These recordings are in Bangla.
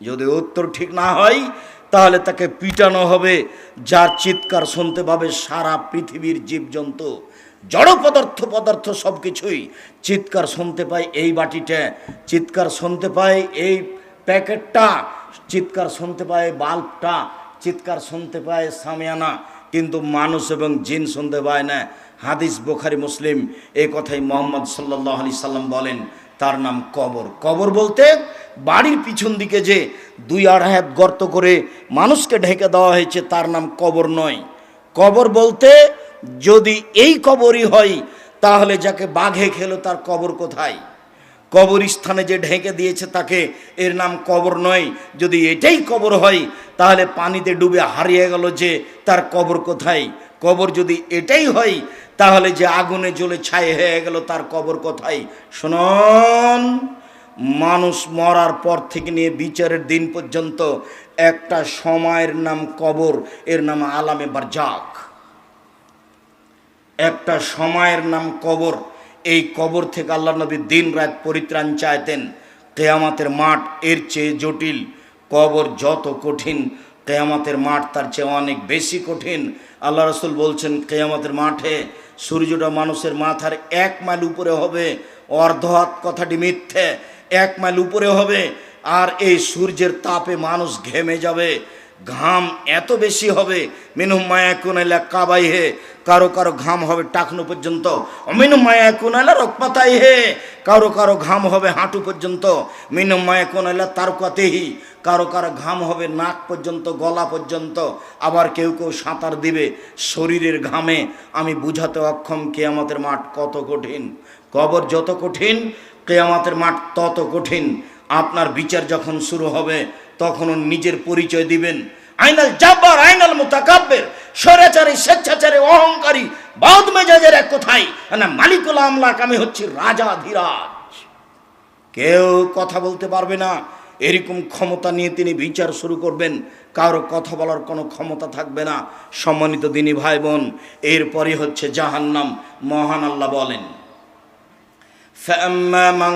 যদি উত্তর ঠিক না হয়, তাহলে তাকে পিটানো হবে, যার চিৎকার শুনতে পাবে সারা পৃথিবীর জীবজন্তু। জড় পদার্থ পদার্থ সব কিছুই চিৎকার শুনতে পায় এই বাটিটা চিৎকার শুনতে পায় এই প্যাকেটটা। চিৎকার শুনতে পায় বাল্বটা। চিৎকার শুনতে পায় সামিয়ানা। কিন্তু মানুষ এবং জিন শুনতে পায় না। হাদিস বোখারি, মুসলিম এই কথাই মোহাম্মদ সাল্লাহ আলি সাল্লাম বলেন তার নাম কবর। কবর বলতে বাড়ির পিছন দিকে যে দুই আড়াই হাত গর্ত করে মানুষকে ঢেকে দেওয়া হয়েছে, তার নাম কবর নয়। কবর বলতে যদি এই কবরই হয়, তাহলে যাকে বাঘে খেলো তার কবর কোথায়? কবরস্থানে যে ঢেকে দিয়েছে তাকে, এর নাম কবর নয়। যদি এটাই কবর হয়, তাহলে পানিতে ডুবে হারিয়ে গেল যে, তার কবর কোথায়? কবর যদি এটাই হয়, তাহলে যে আগুনে জ্বলে ছাই হয়ে গেল, তার কবর কোথায়? শুনুন, মানুষ মরার পর থেকে নিয়ে বিচারের দিন পর্যন্ত একটা সময়ের নাম কবর, এর নাম আলামে বারজাক। একটা সময়ের নাম কবর এই কবর থেকে আল্লাহ নবী দিন রাত পরিত্রাণ চাইতেন। কেয়ামাতের মাঠ এর চেয়ে জটিল। কবর যত কঠিন, কেয়ামাতের মাঠ তার চেয়ে অনেক বেশি কঠিন। আল্লাহ রসুল বলছেন, কেয়ামাতের মাঠে সূর্যটা মানুষের মাথার এক মাইল উপরে হবে। অর্ধ হাত কথাটি মিথ্যে। এক মাইল উপরে হবে। আর এই সূর্যের তাপে মানুষ ঘেমে যাবে। ঘাম এত বেশি হবে মিনু মায়া কুনাইলা কাবাই হে কারও কারও ঘাম হবে টাকনো পর্যন্ত মিনু মায়া কুনাইলা রকপাতাই হে কারও কারও ঘাম হবে হাঁটু পর্যন্ত মিনু মায়া কুনাইলা তারকাতেহি, কারও কারও ঘাম হবে নাক পর্যন্ত, গলা পর্যন্ত, আবার কেউ কেউ সাঁতার দিবে শরীরের ঘামে, আমি বুঝাতে অক্ষম কেয়ামতের মাঠ কত কঠিন, কবর যত কঠিন, কেয়ামতের মাঠ তত কঠিন, আপনার বিচার যখন শুরু হবে তখন নিজের পরিচয় দিবেন আইনাল জাব্বার আইনাল মুতাকাব্বের স্বৈরাচারী স্বেচ্ছাচারী অহংকারী বাউদ মেজাজের এক কোথায় না মালিকুল আমলাক আমি হচ্ছি রাজা ধীরাজ কেউ কথা বলতে পারবে না এরকম ক্ষমতা নিয়ে তিনি বিচার শুরু করবেন কারো কথা বলার কোনো ক্ষমতা থাকবে না সম্মানিত দিনী ভাই বোন এরপরই হচ্ছে জাহান্নাম মহান আল্লাহ বলেন فأما من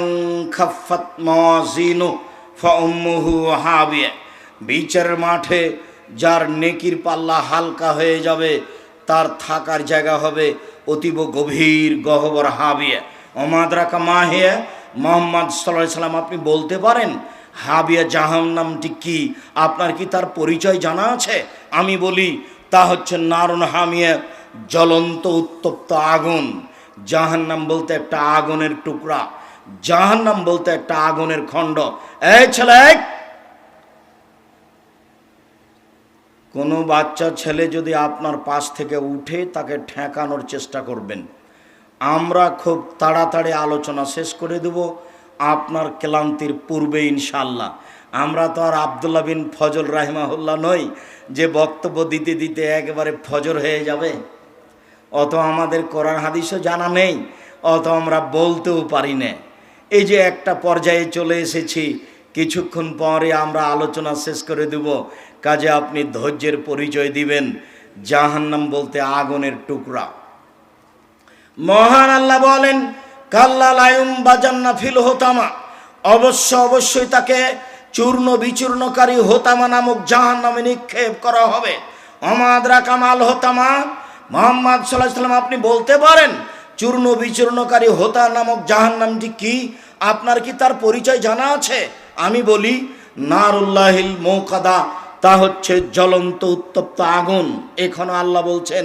خفت موازينه ফম্মহু হাবিয়া। বিচারের মাঠে যার নেকির পাল্লা হালকা হয়ে যাবে, তার থাকার জায়গা হবে অতীব গভীর গহবর হাবিয়া। ওমাদ রাখা মাহিয়া, মোহাম্মদ সাল্লাহ সাল্লাম, আপনি বলতে পারেন, হাবিয়া জাহান নামটি কি? আপনার কি তার পরিচয় জানা আছে? আমি বলি, তা হচ্ছে নারুন হামিয়া, জ্বলন্ত উত্তপ্ত আগুন। জাহান্নাম বলতে একটা আগুনের টুকরা। জাহান্নাম বলতে একটা আগুনের খণ্ড। এই ছেলে! কোনো বাচ্চা ছেলে যদি আপনার পাশ থেকে উঠে তাকে ঠেকানোর চেষ্টা করবেন, আমরা খুব তাড়াতাড়ি আলোচনা শেষ করে দেব, আপনার ক্লান্তির পূর্বে ইনশাল্লাহ আমরা তো আর আবদুল্লা বিন ফজল রাহিমাহুল্লাহ নই, যে বক্তব্য দিতে দিতে একেবারে ফজর হয়ে যাবে। অত আমাদের কোরআন হাদিসও জানা নেই, অত আমরা বলতেও পারি না। এই যে একটা পর্যায়ে চলে এসেছি, কিছুক্ষণ পরে আমরা আলোচনা শেষ করে দেব। কাজে আপনি ধৈর্যের পরিচয় দিবেন, জাহান্নাম বলতে আগুনের টুকরা। মহান আল্লাহ বলেন, কাল্লা লায়ুম বাজান্না ফিল হোতামা। অবশ্য অবশ্যই তাকে চূর্ণ বিচূর্ণকারী হোতামা নামক জাহান নামে নিক্ষেপ করা হবে। অমাদরা কামাল হোতামা। মোহাম্মদ সাল্লাহ সাল্লাম আপনি বলতে পারেন চূর্ণ বিচূর্ণকারী হোতা নামক জাহান নামটি কি? আপনার কি তার পরিচয় জানা আছে? আমি বলি, নারুল্লাহিল মৌকাদা, তা হচ্ছে জ্বলন্ত উত্তপ্ত আগুন। এখনও আল্লাহ বলছেন,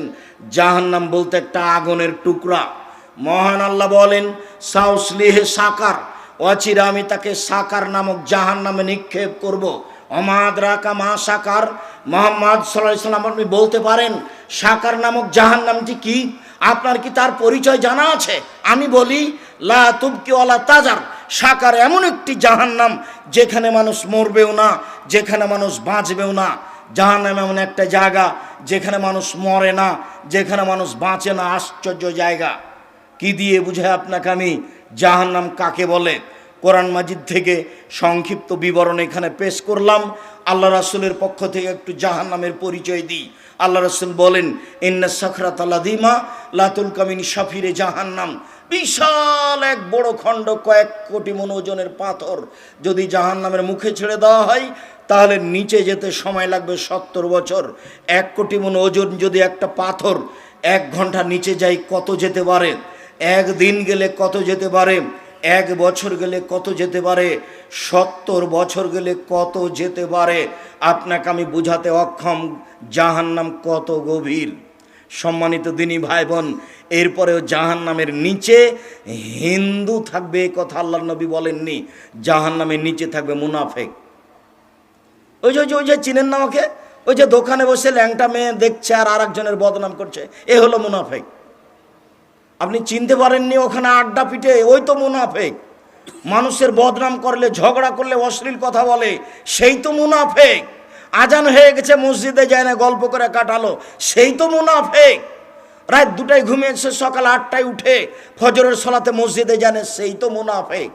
জাহান্নাম বলতে একটা আগুনের টুকরা। মহান আল্লাহ বলেন, সাউসলিহে সাকার, অচিরা আমি তাকে সাকার নামক জাহান নামে নিক্ষেপ করব। অমাদ রাকা মা সাকার, মোহাম্মদ সাল্লাহ সাল্লাম আপনি বলতে পারেন, সাকার নামক জাহান নামটি কি? আপনার কি তার পরিচয় জানা আছে? আমি বলি, লা তুবকি তাজার। সাকার এমন একটি জাহান্নাম যেখানে মানুষ মরবেও না, যেখানে মানুষ বাঁচবেও না। জাহান্নাম এমন একটা জায়গা যেখানে মানুষ মরে না, যেখানে মানুষ বাঁচে না। আশ্চর্য জায়গা। কি দিয়ে বুঝে আপনাকে আমি? জাহান্নাম কাকে বলে? কোরআন মাজিদ থেকে সংক্ষিপ্ত বিবরণ এখানে পেশ করলাম। আল্লাহ রাসুলের পক্ষ থেকে একটু জাহান্নামের পরিচয় দিই। আল্লাহ রসুল বলেন, ইন্না সখরাত আল্লাদিমা লাতুল কামিন সাফিরে জাহান্নাম। বিশাল এক বড় খণ্ড কয়েক কোটি মন ওজনের পাথর যদি জাহান নামের মুখে ছেড়ে দেওয়া হয়, তাহলে নিচে যেতে সময় লাগবে সত্তর বছর। এক কোটি মন ওজন যদি একটা পাথর এক ঘণ্টা নিচে যাই কত যেতে পারে? এক দিন গেলে কত যেতে পারে? এক বছর গেলে কত যেতে পারে? সত্তর বছর গেলে কত যেতে পারে? আপনাকে আমি বুঝাতে অক্ষম। জাহান্নাম কত গভীর। সম্মানিত দিনী ভাই বোন এরপরেও জাহান নামের নিচে হিন্দু থাকবে এ কথা আল্লাহ নবী বলেননি। জাহান নামের নিচে থাকবে মুনাফেক। ওই যে, ওই যে- ওই যে, চিনেন না ওকে? ওই যে দোকানে বসে ল্যাংটা মেয়ে দেখছে আর আরেকজনের বদনাম করছে। এ হলো মুনাফেক। আপনি চিনতে পারেননি ওখানে আড্ডা পিটে, ওই তো মুনাফেক। মানুষের বদনাম করলে, ঝগড়া করলে, অশ্লীল কথা বলে, সেই তো মুনাফেক। আজান হয়ে গেছে, মসজিদে যায় না, গল্প করে কাটালো, সেই তো মুনাফেক। রাত দুটায় ঘুমিয়েছে, সকাল আটটায় উঠে ফজরের সলাতে মসজিদে জানে সেই তো মুনাফেক।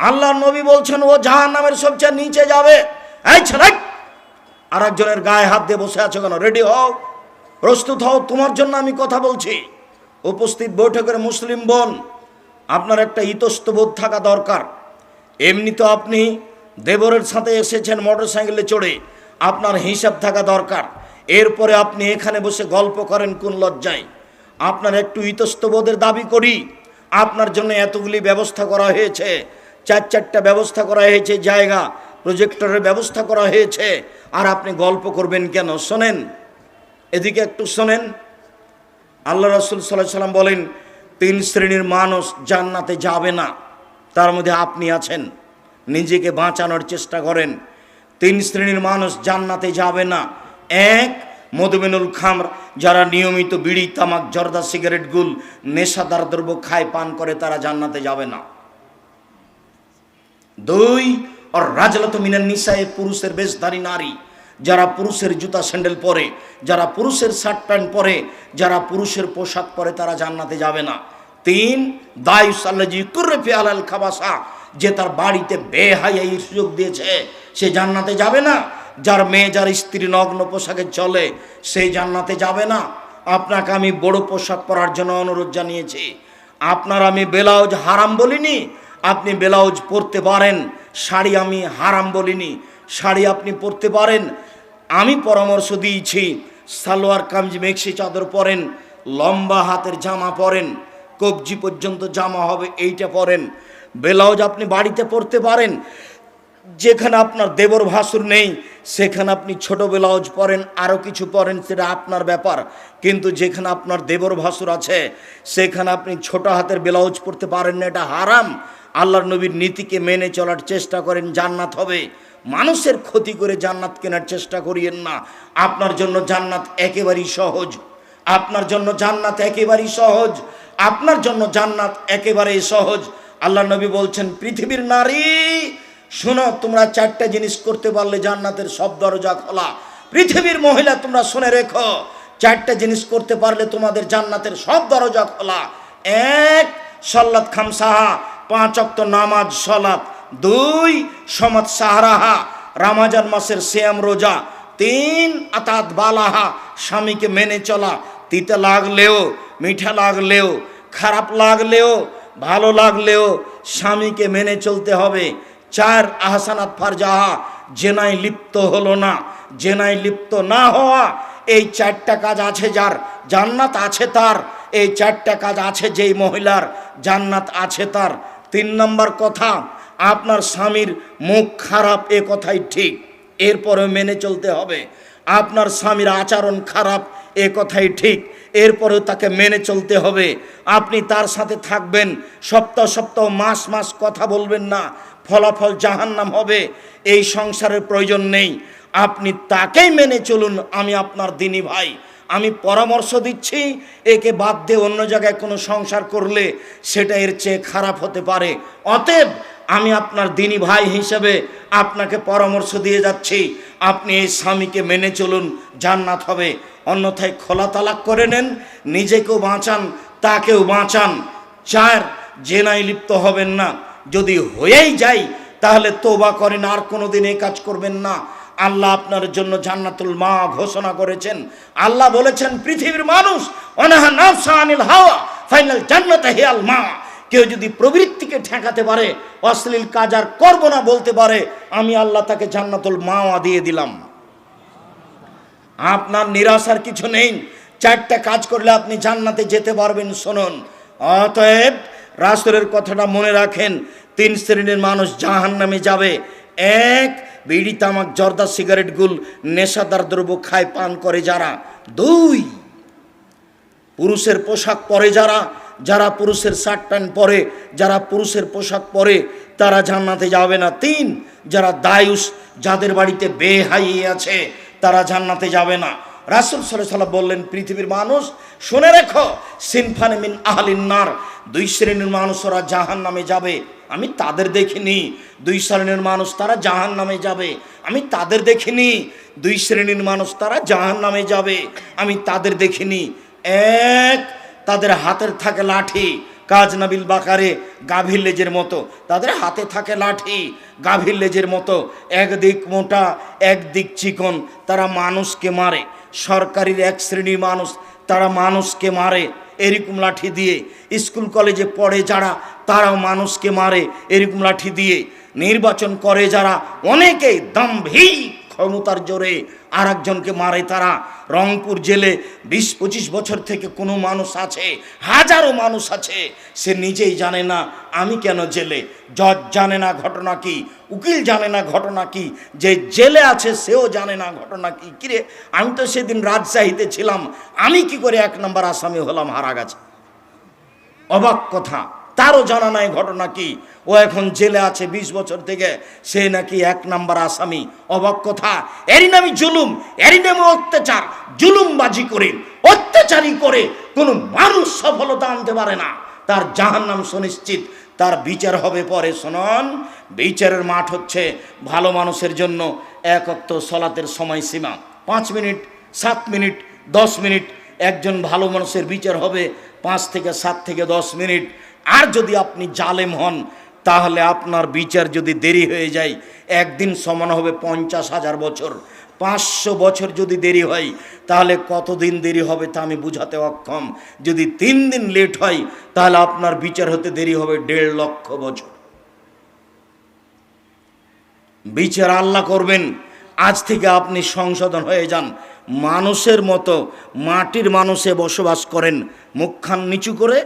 আল্লাহ নবী বলছেন, ও জাহান নামের সবচেয়ে নিচে যাবে। আর একজনের গায়ে হাত দিয়ে বসে আছো কেন? রেডি হও। প্রস্তুত হও, তোমার জন্য আমি কথা বলছি। উপস্থিত বৈঠকের মুসলিম বোন, আপনার একটা ইতস্তবোধ থাকা দরকার। এমনি তো আপনি দেবরের সাথে এসেছেন মোটর সাইকেলে চড়ে, আপনার হিসাব থাকা দরকার। এরপরে আপনি এখানে বসে গল্প করেন কোন লজ্জায়। আপনার একটু ইতস্তবোধের দাবি করি, আপনার জন্য এতগুলি ব্যবস্থা করা হয়েছে। চার চারটা ব্যবস্থা করা হয়েছে, জায়গা প্রজেক্টরের ব্যবস্থা করা হয়েছে। আর আপনি গল্প করবেন কেন? শোনেন। এদিকে একটু শোনেন। আল্লাহ রসুল সাল্লাহ সাল্লাম বলেন, তিন শ্রেণির মানুষ জান্নাতে যাবে না। তার মধ্যে আপনি আছেন। নিজেকে বাঁচানোর চেষ্টা করেন। তিন শ্রেণির মানুষ জান্নাতে যাবে না। এক, মধুমেনুল খামর, যারা নিয়মিত বিড়ি, তামাক, জর্দা, সিগারেট, গুল, নেশাদার দ্রব্য খায়, পান করে, তারা জান্নাতে যাবে না। দুই আর রাজলত মিনার নিশায় পুরুষের বেশধারী নারী। যারা পুরুষের জুতা স্যান্ডেল পরে, যারা পুরুষের শার্ট প্যান্ট পরে, যারা পুরুষের পোশাক পরে তারা জান্নাতে যাবে না। তিন, দায়ুস আল্লাজি কুর্রে ফিয়ালাল খাবাসা, যে তার বাড়িতে বেহাই সুযোগ দিয়েছে, সে জান্নাতে যাবে না। যার মেয়ে, যার স্ত্রী নগ্ন পোশাকে চলে সেই জান্নাতে যাবে না। আপনাকে আমি বড় পোশাক পরার জন্য অনুরোধ জানিয়েছি। আপনার আমি ব্লাউজ হারাম বলিনি, আপনি ব্লাউজ পরতে পারেন। শাড়ি আমি হারাম বলিনি, শাড়ি আপনি পরতে পারেন। আমি পরামর্শ দিয়েছি, সালোয়ার কামিজ মেক্সি চাদর পরেন, লম্বা হাতের জামা পরেন, কবজি পর্যন্ত জামা হবে এইটা পরেন। ব্লাউজ আপনি বাড়িতে পরতে পারেন, যেখানে আপনার দেবর ভাসুর নেই, সেখানে আপনি ছোট ব্লাউজ পরেন আরও কিছু পরেন, সেটা আপনার ব্যাপার। কিন্তু যেখানে আপনার দেবর ভাসুর আছে, সেখানে আপনি ছোট হাতের ব্লাউজ পরতে পারেন না, এটা হারাম। আল্লাহর নবীর নীতিকে মেনে চলার চেষ্টা করেন, জান্নাত হবে। মানুষের ক্ষতি করে জান্নাত কেনার চেষ্টা করিয়েন না। আপনার জন্য জান্নাত একেবারেই সহজ। আপনার জন্য জান্নাত একেবারেই সহজ। আপনার জন্য জান্নাত একেবারেই সহজ। আল্লাহ নবী বলছেন, পৃথিবীর নারী, শোনো, তোমরা চারটা জিনিস করতে পারলে জান্নাতের সব দরজা খোলা। পৃথিবীর মহিলা, তোমরা শুনে রেখো, চারটা জিনিস করতে পারলে তোমাদের জান্নাতের সব দরজা খোলা। এক, সল্লাত খামসাহা, পাঁচ অক্ত নামাজ, সলাত। দুই সমাজ সাহারাহা, রামাজান মাসের শ্যাম রোজা, তিন আতাত বালাহা, স্বামীকে মেনে চলা, তিতে লাগলেও, মিঠা লাগলেও, খারাপ লাগলেও, ভালো লাগলেও স্বামীকে মেনে চলতে হবে। চার আহসানাত ফারজাহা, জেনায় লিপ্ত হলো না। জেনায় লিপ্ত না হওয়া, এই চারটা কাজ আছে যার, জান্নাত আছে তার। এই চারটা কাজ আছে যেই মহিলার, জান্নাত আছে তার। তিন নম্বর কথা আপনার স্বামীর মুখ খারাপ, এ কথাই ঠিক। এরপরে মেনে চলতে হবে। আপনার স্বামীর আচরণ খারাপ, এ কথাই ঠিক। এরপরেও তাকে মেনে চলতে হবে। আপনি তার সাথে থাকবেন। সপ্তাহ সপ্তাহ, মাস মাস কথা বলবেন না। ফলাফল জাহান্নাম হবে। এই সংসারের প্রয়োজন নেই। আপনি তাকেই মেনে চলুন, আমি আপনার দিনী ভাই। আমি পরামর্শ দিচ্ছি, একে বাদ দিয়ে অন্য জায়গায় কোনো সংসার করলে সেটা এর চেয়ে খারাপ হতে পারে। অতএব আমি আপনার দিনী ভাই হিসেবে আপনাকে পরামর্শ দিয়ে যাচ্ছি। আপনি এই স্বামীকে মেনে চলুন, জান্নাত হবে। অন্যথায় খোলা তালাক করে নেন, নিজেকেও বাঁচান, তাকেও বাঁচান। চার, জেনায় লিপ্ত হবেন না। যদি হয়েই যায়, তাহলে তোবা করেন, আর কোনোদিন এই কাজ করবেন না। আল্লাহ আপনার জন্য জান্নাতুল মা ঘোষণা করেছেন। আল্লাহ বলেছেন, পৃথিবীর মানুষ, অনাহা নাফসা আনিল হাওয়া, ফাইনাল জান্নাতে হেয়াল মা। কেউ যদি প্রবৃত্তিকে ঠেকাতে পারে, অশ্লীল কাজ আর করব না বলতে পারে, আমি আল্লাহ তাকে জান্নাতুল মাওয়া দিয়ে দিলাম। আপনার নিরাশার কিছু নেই, চারটা কাজ করলে আপনি জান্নাতে যেতে পারবেন, শুনুন। অতএব রাসুলের কথাটা মনে রাখেন, তিন শ্রেণির মানুষ জাহান নামে যাবে। এক, বিড়ি, তামাক, জর্দা, সিগারেট, গুল, নেশাদার দ্রব্য খায় পান করে যারা। দুই, পুরুষের পোশাক পরে যারা যারা পুরুষের শার্ট প্যান্ট পরে, যারা পুরুষের পোশাক পরে, তারা জান্নাতে যাবে না। তিন, যারা দায়ুস, যাদের বাড়িতে বেহাই আছে, তারা জান্নাতে যাবে না। রাসুল সাল্লাহ বললেন, পৃথিবীর মানুষ, শুনে রেখো, সিনফানে মিন আহলিন নার, দুই শ্রেণির মানুষ ওরা জাহান নামে যাবে। আমি তাদের দেখিনি। দুই শ্রেণির মানুষ তারা জাহান নামে যাবে। আমি তাদের দেখিনি। দুই শ্রেণির মানুষ তারা জাহান নামে যাবে। আমি তাদের দেখিনি। এক তাদের হাতের থাকে লাঠি। কাজ নাবিল বাকারে গাভীর লেজের মতো। তাদের হাতে থাকে লাঠি, গাভীর লেজের মতো। একদিক মোটা, একদিক চিকন, তারা মানুষকে মারে। সরকারির এক শ্রেণির মানুষ, তারা মানুষকে মারে। এরকম লাঠি দিয়ে স্কুল কলেজে পড়ে যারা, তারাও মানুষকে মারে। এরকম লাঠি দিয়ে নির্বাচন করে যারা, অনেকেই দাম্ভিক। ক্ষমতার জোরে আর একজনকে মারে তারা। রংপুর জেলে বিশ, পঁচিশ বছর থেকে কোনো মানুষ আছে, হাজারো মানুষ আছে, সে নিজেই জানে না আমি কেন জেলে। জজ জানে না ঘটনা কি, উকিল জানে না ঘটনা কি, যে জেলে আছে সেও জানে না ঘটনা কি। কিরে, আমি তো সেদিন রাজশাহীতে ছিলাম, আমি কি করে এক নম্বর আসামি হলাম? হারা গেছে অবাক কথা। তারও জানা নাই ঘটনা কি? ও এখন জেলে আছে ২০ বছর থেকে। সে নাকি এক নাম্বার আসামি। অবাক কথা। এরই নামই জুলুম, এরই নামে অত্যাচার। জুলুমবাজি করে অত্যাচারী করে কোনো মানুষ সফলতা আনতে পারে না। তার জাহান নাম সুনিশ্চিত। তার বিচার হবে পরে, শোনন। বিচারের মাঠ হচ্ছে ভালো মানুষের জন্য এক অক্ত সলাতের সময়সীমা। পাঁচ মিনিট, সাত মিনিট, দশ মিনিট। একজন ভালো মানুষের বিচার হবে পাঁচ থেকে সাত থেকে দশ মিনিট। আর যদি আপনি জালেম হন, তাহলে আপনার বিচার যদি দেরি হয়ে যায়, একদিন সমান হবে পঞ্চাশ হাজার বছর। পাঁচশো বছর যদি দেরি হয়, তাহলে কতদিন দেরি হবে তা আমি বুঝাতে অক্ষম। যদি তিন দিন লেট হয়, তাহলে আপনার বিচার হতে দেরি হবে দেড় লক্ষ বছর। বিচার আল্লাহ করবেন। আজ থেকে আপনি সংশোধন হয়ে যান। মানুষের মতো মাটির মানুষে বসবাস করেন। মুখখান নিচু করে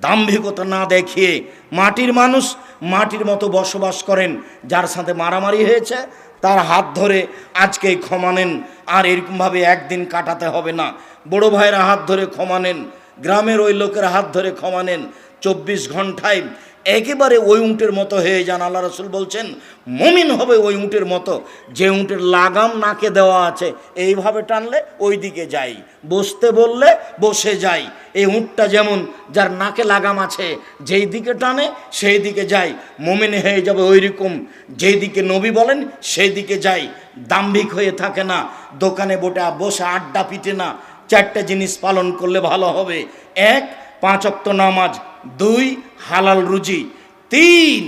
দাম্ভিকতা না দেখিয়ে মাটির মানুষ মাটির মতো বসবাস করেন। যার সাথে মারামারি হয়েছে, তার হাত ধরে আজকেই ক্ষমা নেন। আর এরকমভাবে একদিন কাটাতে হবে না। বড় ভাইয়েরা হাত ধরে ক্ষমা নেন। গ্রামের ওই লোকের হাত ধরে ক্ষমা নেন। চব্বিশ ঘন্টায় একেবারে ওই উঁটের মতো হয়ে যান, আল্লাহ রসুল বলছেন, মমিন হবে ওই উঁটের মতো, যে উঁটের লাগাম নাকে দেওয়া আছে, এইভাবে টানলে ওই দিকে যাই, বসতে বললে বসে যাই, এই উঁটটা যেমন যার নাকে লাগাম আছে, যেই দিকে টানে সেই দিকে যাই, মমিন হয়ে যাবে ওই রকম যেই দিকে নবী বলেন সেই দিকে যাই, দাম্ভিক হয়ে থাকে না, দোকানে বোটা বসে আড্ডা পিটে না, চারটা জিনিস পালন করলে ভালো হবে, এক, পাঁচ অক্ত নামাজ দুই, হালাল রুজি। তিন,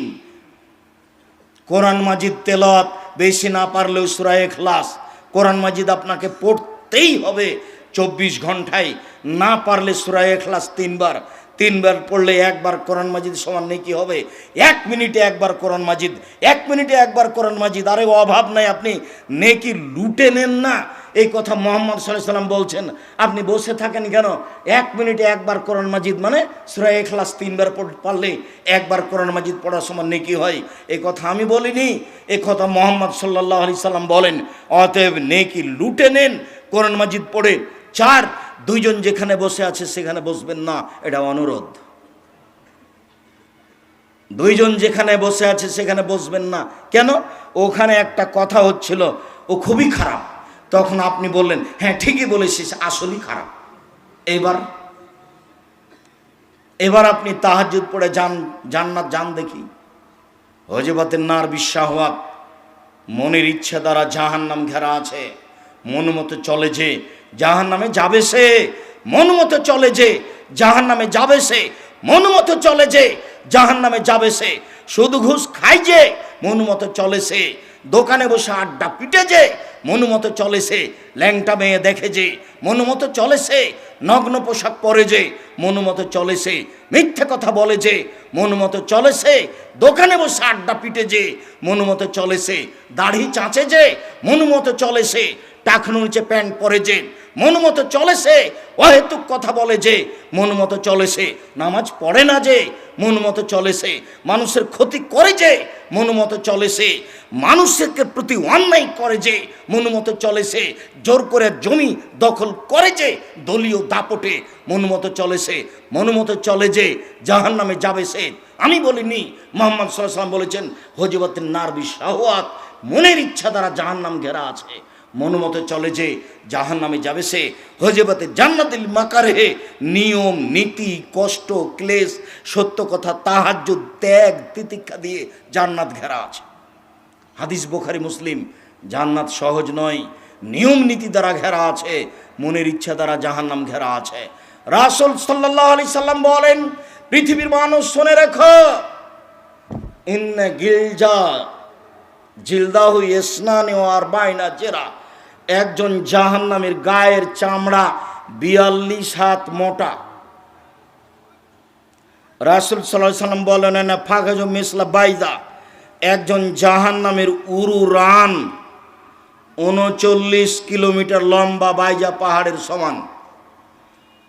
কোরআন মাজিদ তেলত বেশি না পারলেও সুরায় খ্লাস কোরআন মাজিদ আপনাকে পড়তেই হবে চব্বিশ ঘন্টায়। না পারলে সুরায় খ্লাস তিনবার। তিনবার পড়লে একবার কোরআন মাজিদ সমান নেই হবে। এক মিনিটে একবার কোরআন মাজিদ। এক মিনিটে একবার কোরআন মাজিদ। আরে অভাব নাই আপনি। নেকি লুটে নেন না। এই কথা মোহাম্মদ সাল্লাম বলছেন। আপনি বসে থাকেন কেন? এক মিনিটে একবার কোরআন মাজিদ মানে সুরায় এখলাস তিনবার পারলে একবার কোরআন মাজিদ পড়ার সময় নেকি হয়। এই কথা আমি বলিনি। এই কথা মোহাম্মদ সাল্লাহ আলি সাল্লাম বলেন। অতএব নেকি লুটে নেন, কোরআন মাজিদ পড়ে। চার, দুইজন যেখানে বসে আছে সেখানে বসবেন না, এটা অনুরোধ। দুইজন যেখানে বসে আছে সেখানে বসবেন না। কেন? ওখানে একটা কথা হচ্ছিল, ও খুবই খারাপ। তখন আপনি বললেন হ্যাঁ ঠিকই বলেছিস, আসলেই খারাপ। এবার এবার আপনি তাহাজুদ পড়ে যান, জান্নাত যান দেখি। হজবাতের নার বিশ্বাহওয়াত মনের ইচ্ছা দ্বারা জাহান নাম ঘেরা আছে। মন মতো চলে যে জাহান নামে যাবে সে। মন মতো চলে যে জাহান নামে যাবে সে। মন মতো চলে যে জাহান নামে যাবে সে। শুধু ঘুষ খাই যে, মন মতো চলে সে। দোকানে বসে আড্ডা পিটে যে মন মতো চলে সে, ল্যাংটা মেয়ে দেখে যে মন মতো চলে সে, নগ্ন পোশাক পরে যে, মনোমতো চলেছে মিথ্যে কথা বলে যে, মনোমতো চলেছে দোকানে বসে আড্ডা পিটে যে, মনোমতো চলেছে দাড়ি চাঁচে যে, মনোমতো চলেছে টাকনু নিচে প্যান্ট পরে যে, মনোমতো চলেছে অহেতুক কথা বলে যে, মনোমতো চলেছে নামাজ পড়ে না যে মনোমতো চলেছে মানুষের ক্ষতি করে যে মনোমতো চলেছে মানুষেরকে প্রতি অন্যায় করে যে মনোমতো চলেছে জোর করে জমি দখল করে যে, দলীয় দাপটে মনোমতো চলেছে মনোমতো চলে যে জাহান নামে যাবে সে। আমি বলিনি, মোহাম্মদ সাল্লাম বলেছেন হজিবতের নারবি শাহওয়াত মনের ইচ্ছা দ্বারা জাহান নাম ঘেরা আছে। মনোমতে চলে যে জাহান নামে যাবে সে। হজেবাতে জান্নাতিল মাকারে নিয়ম, নীতি, কষ্ট, ক্লেশ, সত্য কথা তাহাজ্য ত্যাগ, তিতিক্ষা দিয়ে জান্নাত ঘেরা আছে। হাদিস বোখারি, মুসলিম, জান্নাত সহজ নয়, নিয়ম, নীতি দ্বারা ঘেরা আছে, মনের ইচ্ছা দ্বারা জাহান্নাম ঘেরা আছে। রাসুল সাল্লাহ আলি সাল্লাম বলেন, পৃথিবীর মানুষ শুনে রেখো, ইন্নে গিলজা, জিলদাহু ইসনানি ও আর বাইনা জেরা। একজন জাহান্নামের গায়ের চামড়া বিয়াল্লিশ হাত মোটা। রাসুল সাল্লাহ সাল্লাম বলেন না মিসলা বাইদা। একজন জাহান্নামের উরু রান উনচল্লিশ কিলোমিটার লম্বা বাইজা পাহাড়ের সমান।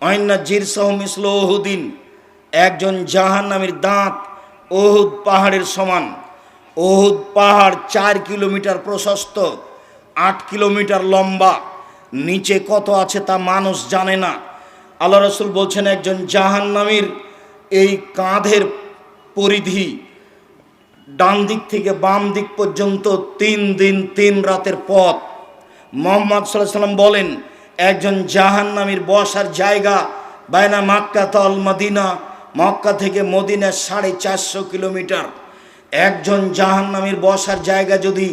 অন্য জিরসাহ মিসল ওহুদিন একজন জাহান্নামের দাঁত ওহুদ পাহাড়ের সমান। ওহুদ পাহাড় চার কিলোমিটার প্রশস্ত। আট কিলোমিটার লম্বা, নিচে কত আছে তা মানুষ জানে না। আল্লাহ রসুল বলছেন, একজন জাহান্নামীর এই কাঁধের পরিধি ডান দিক থেকে বাম দিক পর্যন্ত তিন দিন, তিন রাতের পথ। মোহাম্মদ সাল্লাহ সাল্লাম বলেন, একজন জাহান্নামীর বসার জায়গা বায়না মাক্কা তল মদিনা, মক্কা থেকে মদিনা সাড়ে চারশো কিলোমিটার। একজন জাহান্নামীর বসার জায়গা যদি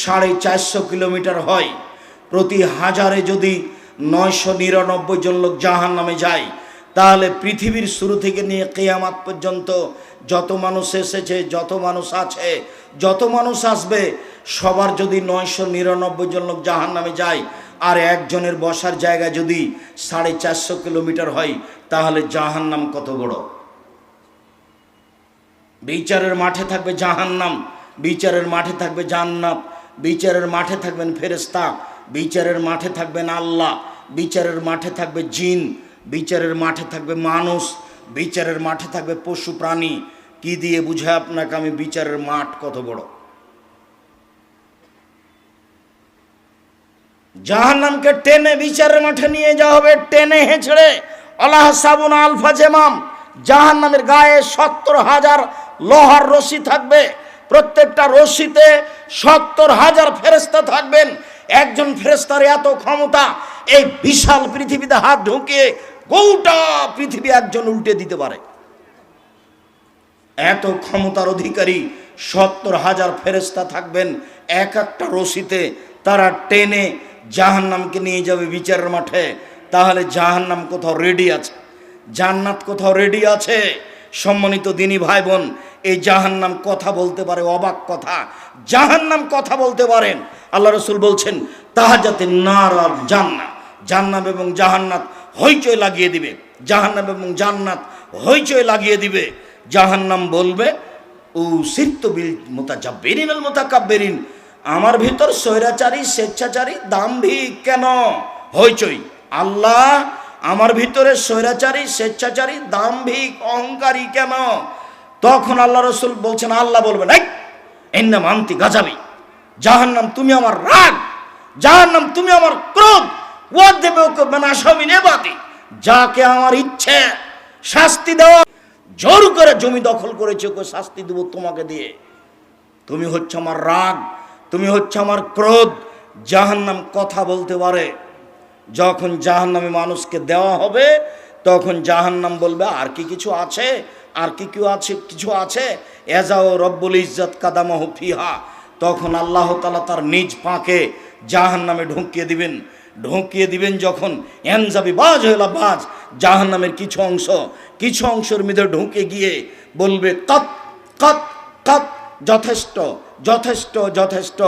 সাড়ে চারশো কিলোমিটার হয়। প্রতি হাজারে যদি নয়শো নিরানব্বই জন লোক জাহান নামে যায়, তাহলে পৃথিবীর শুরু থেকে নিয়ে কেয়ামাত পর্যন্ত যত মানুষ এসেছে, যত মানুষ আছে, যত মানুষ আসবে, সবার যদি নয়শো নিরানব্বই জন লোক জাহান নামে যায় আর একজনের বসার জায়গা যদি সাড়ে চারশো কিলোমিটার হয়, তাহলে জাহান্নাম কত বড়? বিচারের মাঠে থাকবে জাহান্নাম, বিচারের মাঠে থাকবে জান্নাত। বিচারের মাঠে থাকবেন ফেরেস্তা বিচারের মাঠে থাকবেন আল্লাহ, বিচারের মাঠে থাকবে জিন, বিচারের মাঠে থাকবে মানুষ, বিচারের মাঠে থাকবে পশু প্রাণী। কি দিয়ে বুঝে আপনাকে আমি বিচারের মাঠ কত বড়? জাহান্নামকে টেনে বিচারের মাঠে নিয়ে যাওয়া হবে, টেনে হেঁচড়ে। আল্লাহ সাবুন আলফা জেমাম, জাহান্নামের গায়ে সত্তর হাজার লোহার রশি থাকবে। প্রত্যেকটা রশিতে সত্তর হাজার ফেরেস্তা থাকবেন। একজন ফেরেস্তার এত ক্ষমতা, এই বিশাল পৃথিবীতে হাত ঢুকিয়ে গোটা পৃথিবী একজন উল্টে দিতে পারে। এত ক্ষমতার অধিকারী সত্তর হাজার ফেরেস্তা থাকবেন, এক একটা রশিতে তারা টেনে জাহান্নামকে নিয়ে যাবে বিচারের মাঠে। তাহলে জাহান্নাম কোথাও রেডি আছে। জান্নাত কোথাও রেডি আছে। সম্মানিত দিনী ভাই বোন এই জাহান্নাম কথা বলতে পারে, অবাক কথা। জাহান্নাম কথা বলতে পারেন। আল্লাহ রসুল বলছেন তাহা যাতে নার আর জান্নাত জান্নাত এবং জাহান্নাত হইচই লাগিয়ে দিবে। জাহান্নাম এবং জান্নাত হইচই লাগিয়ে দিবে। জাহান্নাম বলবে ও সিত্ত বিল মোতাজাব্বেরিন আল মোতাকাব্বেরিন। আমার ভিতর স্বৈরাচারী, স্বেচ্ছাচারী, দাম্ভিক কেন? হইচই। আল্লাহ, আমার ভিতরে স্বৈরাচারী, স্বেচ্ছাচারী, দাম্ভিক, অহংকারী কেন? তখন আল্লাহ রসুল বলছেন, আল্লাহ বলবেন, এই এন্না মান্তি গাজাবি জাহান্নাম তুমি আমার রাগ, জাহান্নাম তুমি আমার ক্রোধ ও দেবে ওকে বেনাসমি নেবাতি, যাকে আমার ইচ্ছে শাস্তি দেওয়া, জোর করে জমি দখল করেছে, ওকে শাস্তি দেবো তোমাকে দিয়ে। তুমি হচ্ছে আমার রাগ, তুমি হচ্ছে আমার ক্রোধ, জাহান্নাম কথা বলতে পারে। যখন জাহান্নামে মানুষকে দেওয়া হবে, তখন জাহান্নাম বলবে, আর কি কিছু আছে? আর কি কেউ আছে, কিছু আছে? এজাও রব্বুল ইজ্জত কাদামাহ ফিহা। তখন আল্লাহ তালা তার নিজ পাকে জাহান নামে ঢুকিয়ে দিবেন। ঢুকিয়ে দিবেন যখন এনজাবি বাজ হইলা, বাজ। জাহান নামের কিছু অংশ, কিছু অংশের মধ্যে ঢুকে গিয়ে বলবে, কত কত কত, যথেষ্ট যথেষ্ট যথেষ্ট।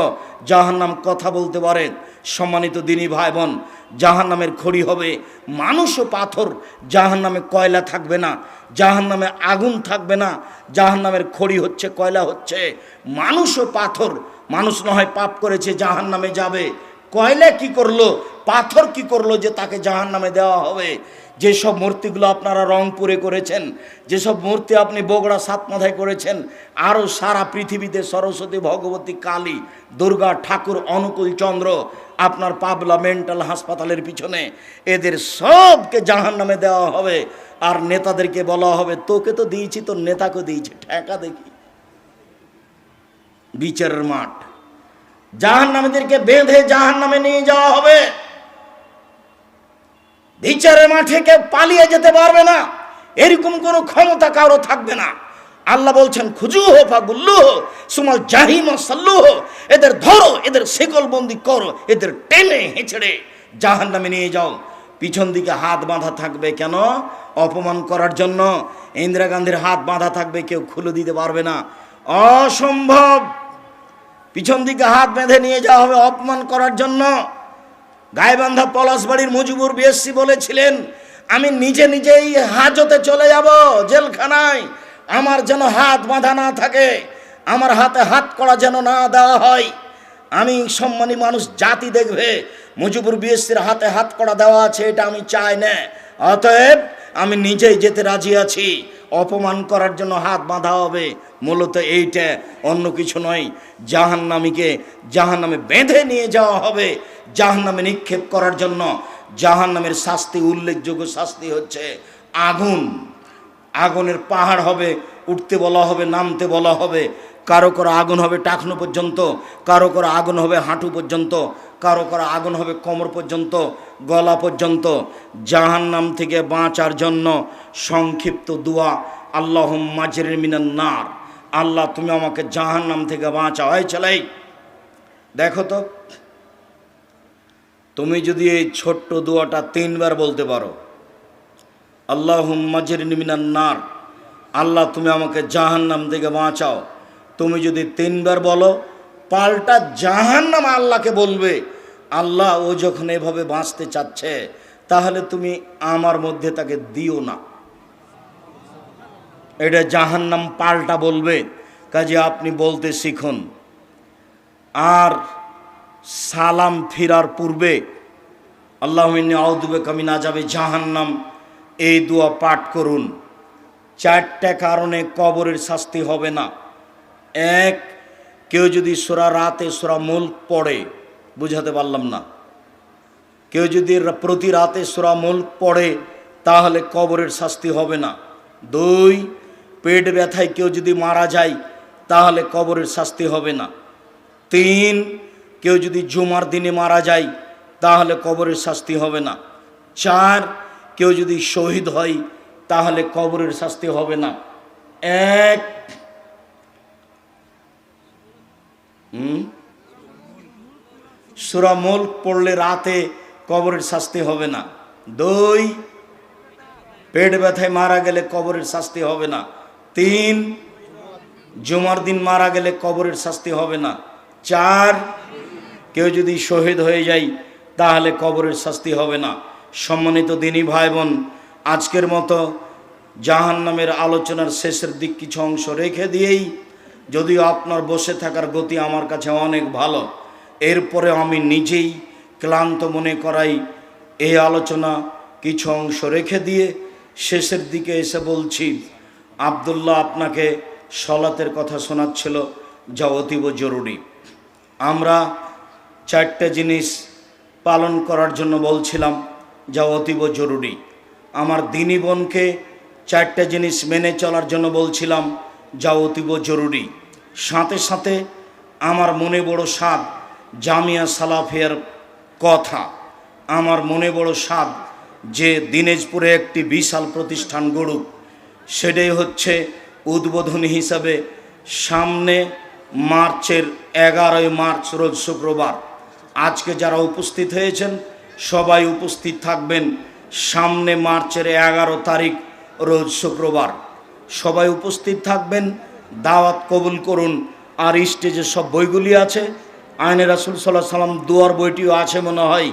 জাহান্নাম কথা বলতে পারেন সম্মানিত দিনী ভাই বোন জাহান নামের খড়ি হবে। মানুষ ও পাথর জাহান নামে কয়লা থাকবে না জাহান নামে আগুন থাকবে না জাহান নামের খড়ি হচ্ছে, কয়লা হচ্ছে। মানুষ ও পাথর, মানুষ নয় পাপ করেছে জাহান নামে যাবে। কয়লা কি করল, পাথর কি করল যে তাকে জাহান নামে দেওয়া হবে? যেসব মূর্তিগুলো আপনারা রংপুরে করেছেন, যেসব মূর্তি আপনি বগুড়া সাতমাথায় করেছেন আরও সারা পৃথিবীতে সরস্বতী ভগবতী কালী, দুর্গা ঠাকুর, অনুকূল চন্দ্র, আপনার পাবলা মেন্টাল হাসপাতালের পিছনে এদের সবকে জাহান নামে দেওয়া হবে। আর নেতাদেরকে বলা হবে, তোকে তো দিয়েছি, তোর নেতাকে দিয়েছি, ঠেকা দেখি। বিচারের মাঠ। জাহান নামীদেরকে বেঁধে জাহান নামে নিয়ে যাওয়া হবে। বিচারের মাঠে কেউ পালিয়ে যেতে পারবে না। এরকম কোনো ক্ষমতা কারও থাকবে না। আল্লাহ বলছেন, খুজু হো, ফাগুল্লু হো, সুমাল জাহিম সাল্লু হো, এদের ধরো, এদের শেকল বন্দি করো, এদের টেনে হেঁচড়ে জাহান নামে নিয়ে যাও। পিছন দিকে হাত বাঁধা থাকবে কেন? অপমান করার জন্য। ইন্দিরা গান্ধীর হাত বাঁধা থাকবে, কেউ খুলে দিতে পারবে না। অসম্ভব! পিছন দিকে হাত বেঁধে নিয়ে যাওয়া হবে অপমান করার জন্য। গায়েবান্ধা পলাশবাড়ির মুজিবুর বিএসসি বলেছিলেন, আমি নিজে নিজেই হাজতে চলে যাব জেলখানায়। আমার যেন হাত বাঁধা না থাকে, আমার হাতে হাত করা যেন না দেওয়া হয়। আমি সম্মানী মানুষ, জাতি দেখবে, মুজিবুর বিএসসির হাতে হাত করা দেওয়া আছে, এটা আমি চাই না। অতএব আমি নিজেই যেতে রাজি আছি। অপমান করার জন্য হাত বাঁধা হবে, মূলত এইটা, অন্য কিছু নয়। জাহান্নামীকে জাহান্নামে বেঁধে নিয়ে যাওয়া হবে। জাহান্নামে নিক্ষেপ করার জন্য জাহান্নামের শাস্তি, উল্লেখযোগ্য শাস্তি হচ্ছে আগুন। আগুনের পাহাড় হবে, উঠতে বলা হবে, নামতে বলা হবে। কারও কারও আগুন হবে টাকনো পর্যন্ত, কারও কারও আগুন হবে হাঁটু পর্যন্ত, কারও কারও আগুন হবে কোমর পর্যন্ত, গলা পর্যন্ত। জাহান্নাম থেকে বাঁচার জন্য সংক্ষিপ্ত দোয়া আল্লাহ মাজের মিনান নার। আল্লাহ, তুমি আমাকে জাহান্নাম থেকে বাঁচাও। এই চালাই দেখো তো তুমি যদি এই ছোট্ট দোয়াটা তিনবার বলতে পারো আল্লাহ মাঝের মিনান নার আল্লাহ তুমি আমাকে জাহান্নাম থেকে বাঁচাও। তুমি যদি তিনবার বলো, পাল্টা জাহান্নাম আল্লাহকে বলবে, আল্লাহ ও যখন এভাবে বাঁচতে চাচ্ছে, তাহলে তুমি আমার মধ্যে তাকে দিও না। এটা জাহান্নাম পাল্টা বলবে, কাজে আপনি বলতে শিখুন। আর সালাম ফিরার পূর্বে আল্লাহ আউদুবে কামি না যাবে জাহান্নাম, এই দোয়া পাঠ করুন। চারটা কারণে কবরের শাস্তি হবে না। এক, কেউ যদি সোরা রাতে সোরা মুল্ক পড়ে, বুঝাতে পারলাম না। কেউ যদি প্রতি রাতে সোরা মুল্ক পড়ে, তাহলে কবরের শাস্তি হবে না। দুই, পেট ব্যথায় কেউ যদি মারা যায়, তাহলে কবরের শাস্তি হবে না। তিন কেউ যদি জুমার দিনে মারা যায়, তাহলে কবরের শাস্তি হবে না। চার, কেউ যদি শহীদ হয়, তাহলে কবরের শাস্তি হবে না। এক, হুম? সুরা মুল্ক পড়লে রাতে কবরের শাস্তি হবে না। দুই, পেট ব্যথায় মারা গেলে কবরের শাস্তি হবে না। তিন, জুমার দিন মারা গেলে কবরের শাস্তি হবে না। চার কেউ যদি শহীদ হয়ে যায়, তাহলে কবরের শাস্তি হবে না। সম্মানিত দিনী ভাই বোন আজকের মতো জাহান নামের আলোচনার শেষের দিক কিছু অংশ রেখে দিয়েই, যদিও আপনার বসে থাকার গতি আমার কাছে অনেক ভালো, এরপরে আমি নিজেই ক্লান্ত মনে করাই এই আলোচনা কিছু অংশ রেখে দিয়ে শেষের দিকে এসে বলছি, আবদুল্লাহ আপনাকে সলাতের কথা শোনাচ্ছিল, যা অতীব জরুরি। আমরা চারটে জিনিস পালন করার জন্য বলছিলাম, যা অতীব জরুরি। আমার দিনী বোনকে চারটে জিনিস মেনে চলার জন্য বলছিলাম, যা অতীব জরুরি। সাথে সাথে আমার মনে বড় স্বাদ জামিয়া সালাফিয়ার কথা। আমার মনে বড় স্বাদ যে দিনাজপুরে একটি বিশাল প্রতিষ্ঠান গড়ুক, সেটাই হচ্ছে উদ্বোধনী হিসাবে সামনে মার্চের এগারোই মার্চ, রোজ শুক্রবার। আজকে যারা উপস্থিত হয়েছেন, সবাই উপস্থিত থাকবেন সামনে মার্চের এগারো তারিখ, রোজ শুক্রবার। সবাই উপস্থিত থাকবেন, দাওয়াত কবুল করুন। আর স্টেজে সব বইগুলি আছে আইনে রাসুল সাল্লাহ সাল্লাম দুয়ার বইটিও আছে মনে হয়,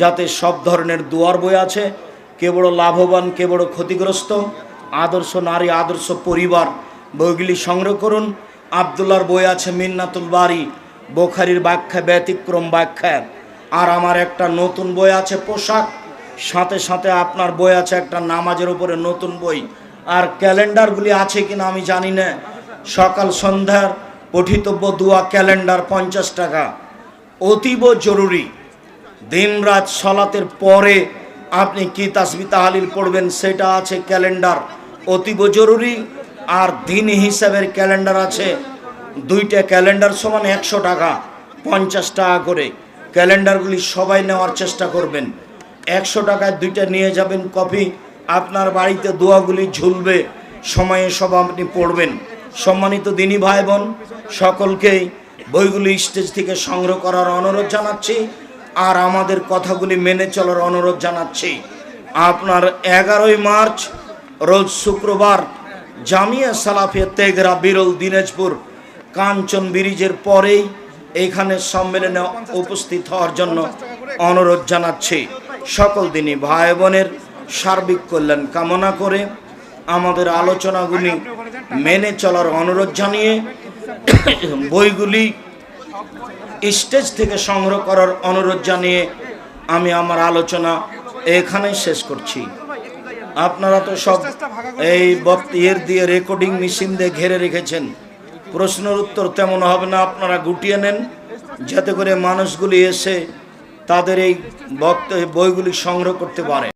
যাতে সব ধরনের দুয়ার বই আছে, কে বড় লাভবান, কে বড় ক্ষতিগ্রস্ত, আদর্শ নারী, আদর্শ পরিবার, বইগুলি সংগ্রহ করুন। আবদুল্লার বই আছে মিন্নাতুল বাড়ি বোখারির ব্যাখ্যা ব্যতিক্রম ব্যাখ্যা। আর আমার একটা নতুন বই আছে, পোশাক। সাথে সাথে আপনার বই আছে একটা নামাজের উপরে নতুন বই। আর ক্যালেন্ডারগুলি আছে কিনা আমি জানি না। সকাল সন্ধ্যার পঠিতব্য দুয়া ক্যালেন্ডার পঞ্চাশ টাকা। অতীব জরুরি। দিনরাত সলাতের পরে আপনি কি তাসবি তাহালিল পড়বেন সেটা আছে ক্যালেন্ডার। অতীব জরুরি। আর দিন হিসাবের ক্যালেন্ডার আছে দুইটা ক্যালেন্ডার সমান একশো টাকা, পঞ্চাশ টাকা করে। ক্যালেন্ডারগুলি সবাই নেওয়ার চেষ্টা করবেন। একশো টাকায় দুইটা নিয়ে যাবেন কপি আপনার বাড়িতে দোয়াগুলি ঝুলবে, সময়ে সব আপনি পড়বেন। সম্মানিত দিনী ভাই বোন সকলকেই বইগুলি স্টেজ থেকে সংগ্রহ করার অনুরোধ জানাচ্ছি, আর আমাদের কথাগুলি মেনে চলার অনুরোধ জানাচ্ছি। আপনার এগারোই মার্চ, রোজ শুক্রবার, জামিয়া সালাফিয়া তেগরা, বিরল দিনাজপুর কাঞ্চন ব্রিজের পরেই এখানে সম্মেলনে উপস্থিত হওয়ার জন্য অনুরোধ জানাচ্ছি। সকল দিনই ভাই বোনের সার্বিক কল্যাণ কামনা করে আমাদের আলোচনাগুলি মেনে চলার অনুরোধ জানিয়ে বইগুলি স্টেজ থেকে সংগ্রহ করার অনুরোধ জানিয়ে আমি আমার আলোচনা এখানে শেষ করছি। আপনারা তো সব এই বক্ত- ইয়ের দিয়ে রেকর্ডিং মেশিন দিয়ে ঘিরে রেখেছেন। প্রশ্নের উত্তর তেমন হবে না, আপনারা গুটিয়ে নেন। যাতে করে মানুষগুলি এসে তাদের এই বক্ত বইগুলি সংগ্রহ করতে পারে।